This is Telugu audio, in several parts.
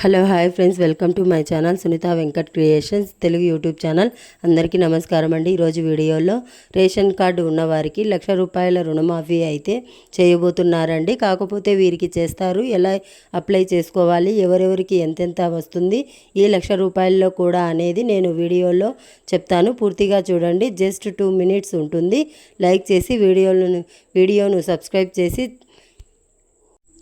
Hello hi friends. Welcome to my channel Sunitha Venkat creations Telugu YouTube channel. అందరికీ నమస్కారం అండి. ఈరోజు వీడియోలో రేషన్ కార్డు ఉన్నవారికి లక్ష రూపాయల రుణమాఫీ అయితే చేయబోతున్నారండి. కాకపోతే వీరికి చేస్తారు. ఎలా అప్లై చేసుకోవాలి? ఎవరెవరికి ఎంతెంత వస్తుంది? ఈ లక్ష రూపాయల్లో కూడా అనేది నేను వీడియోలో చెప్తాను. పూర్తిగా చూడండి. జస్ట్ టూ మినిట్స్ ఉంటుంది. లైక్ చేసి వీడియోలను వీడియోను సబ్స్క్రైబ్ చేసి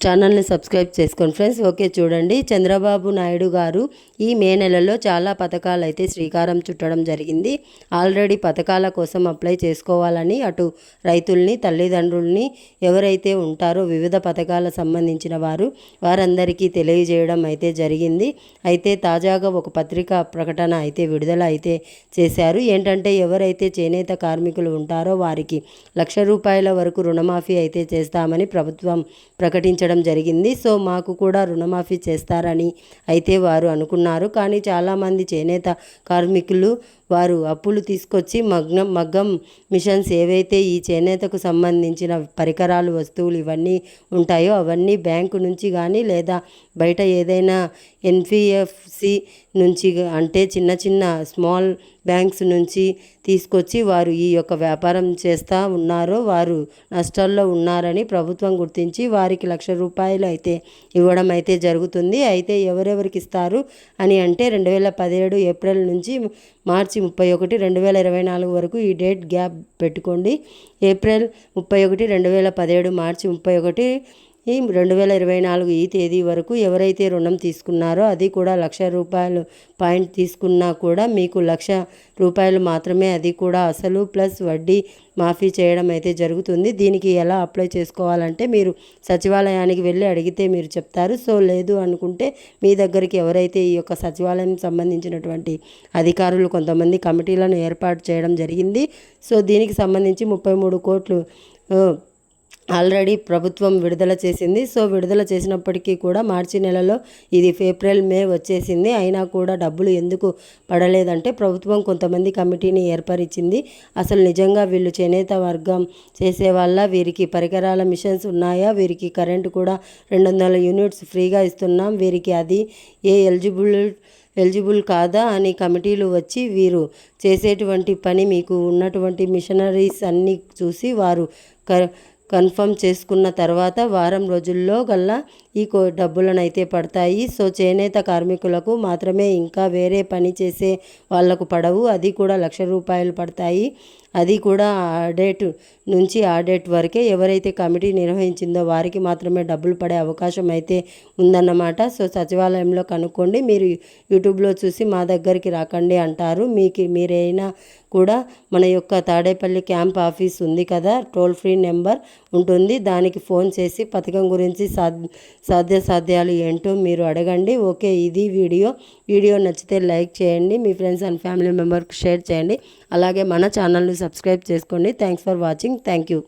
ఛానల్ని సబ్స్క్రైబ్ చేసుకోండి ఫ్రెండ్స్. ఓకే చూడండి. చంద్రబాబు నాయుడు గారు ఈ మే నెలలో చాలా పథకాలు అయితే శ్రీకారం చుట్టడం జరిగింది. ఆల్రెడీ పథకాల కోసం అప్లై చేసుకోవాలని అటు రైతుల్ని తల్లిదండ్రుల్ని ఎవరైతే ఉంటారో వివిధ పథకాల సంబంధించిన వారు వారందరికీ తెలియజేయడం అయితే జరిగింది. అయితే తాజాగా ఒక పత్రికా ప్రకటన అయితే విడుదల అయితే చేశారు. ఏంటంటే ఎవరైతే చేనేత కార్మికులు ఉంటారో వారికి లక్ష రూపాయల వరకు రుణమాఫీ అయితే చేస్తామని ప్రభుత్వం ప్రకటించడం జరిగింది. సో మాకు కూడా రుణమాఫీ చేస్తారని అయితే వారు అనుకున్నారు. కానీ చాలామంది చేనేత కార్మికులు వారు అప్పులు తీసుకొచ్చి మగ్నం మగ్గం మిషన్స్ ఏవైతే ఈ చేనేతకు సంబంధించిన పరికరాలు వస్తువులు ఇవన్నీ ఉంటాయో అవన్నీ బ్యాంకు నుంచి కానీ లేదా బయట ఏదైనా ఎన్పిఎఫ్సి నుంచి అంటే చిన్న చిన్న స్మాల్ బ్యాంక్స్ నుంచి తీసుకొచ్చి వారు ఈ యొక్క వ్యాపారం చేస్తూ ఉన్నారో వారు నష్టాల్లో ఉన్నారని ప్రభుత్వం గుర్తించి వారికి లక్ష రూపాయలు అయితే ఇవ్వడం అయితే జరుగుతుంది. అయితే ఎవరెవరికి ఇస్తారు అని అంటే రెండు వేల పదిహేడు ఏప్రిల్ నుంచి మార్చి ముప్పై ఒకటి రెండు వేల ఇరవై నాలుగు వరకు ఈ డేట్ గ్యాప్ పెట్టుకోండి. ఏప్రిల్ ముప్పై ఒకటి రెండు వేల పదిహేడు మార్చి ముప్పై ఒకటి ఈ రెండు వేల ఇరవై నాలుగు ఈ తేదీ వరకు ఎవరైతే రుణం తీసుకున్నారో అది కూడా లక్ష రూపాయలు పాయింట్ తీసుకున్నా కూడా మీకు లక్ష రూపాయలు మాత్రమే అది కూడా అసలు ప్లస్ వడ్డీ మాఫీ చేయడం అయితే జరుగుతుంది. దీనికి ఎలా అప్లై చేసుకోవాలంటే మీరు సచివాలయానికి వెళ్ళి అడిగితే మీరు చెప్తారు. సో లేదు అనుకుంటే మీ దగ్గరికి ఎవరైతే ఈ యొక్క సచివాలయం సంబంధించినటువంటి అధికారులు కొంతమంది కమిటీలను ఏర్పాటు చేయడం జరిగింది. సో దీనికి సంబంధించి ముప్పై మూడు కోట్లు ఆల్రెడీ ప్రభుత్వం విడుదల చేసింది. సో విడుదల చేసినప్పటికీ కూడా మార్చి నెలలో ఇది ఏప్రిల్ మే వచ్చేసింది. అయినా కూడా డబ్బులు ఎందుకు పడలేదంటే ప్రభుత్వం కొంతమంది కమిటీని ఏర్పరిచింది. అసలు నిజంగా వీళ్ళు చేనేత వర్గం చేసే వల్ల వీరికి పరికరాల మిషన్స్ ఉన్నాయా? వీరికి కరెంటు కూడా రెండు వందల యూనిట్స్ ఫ్రీగా ఇస్తున్నాం. వీరికి అది ఏ ఎలిజిబుల్ ఎలిజిబుల్ కాదా అని కమిటీలు వచ్చి వీరు చేసేటువంటి పని మీకు ఉన్నటువంటి మిషనరీస్ అన్నీ చూసి వారు క కన్ఫర్మ్ చేసుకున్న తర్వాత వారం రోజుల్లో గల్లా ఈ కో డబ్బులను అయితే పడతాయి. సో చేనేత కార్మికులకు మాత్రమే ఇంకా వేరే పని చేసే వాళ్ళకు పడవు. అది కూడా లక్ష రూపాయలు పడతాయి. అది కూడా ఆ డేట్ నుంచి ఆ డేట్ వరకే ఎవరైతే కమిటీ నిర్వహించిందో వారికి మాత్రమే డబ్బులు పడే అవకాశం అయితే ఉందన్నమాట. సో సచివాలయంలో కనుక్కోండి. మీరు యూట్యూబ్లో చూసి మా దగ్గరికి రాకండి అంటారు. మీకు మీరైనా కూడా మన యొక్క తాడేపల్లి క్యాంప్ ఆఫీస్ ఉంది కదా టోల్ ఫ్రీ నెంబర్ ఉంటుంది. దానికి ఫోన్ చేసి పథకం గురించి సాధ్య సాధ్యాసాధ్యాలు ఏంటో మీరు అడగండి. ఓకే ఇది వీడియో. వీడియో నచ్చితే లైక్ చేయండి. మీ ఫ్రెండ్స్ అండ్ ఫ్యామిలీ మెంబర్కి షేర్ చేయండి. అలాగే మన ఛానల్ని సబ్స్క్రైబ్ చేసుకోండి. Thanks for watching. Thank you.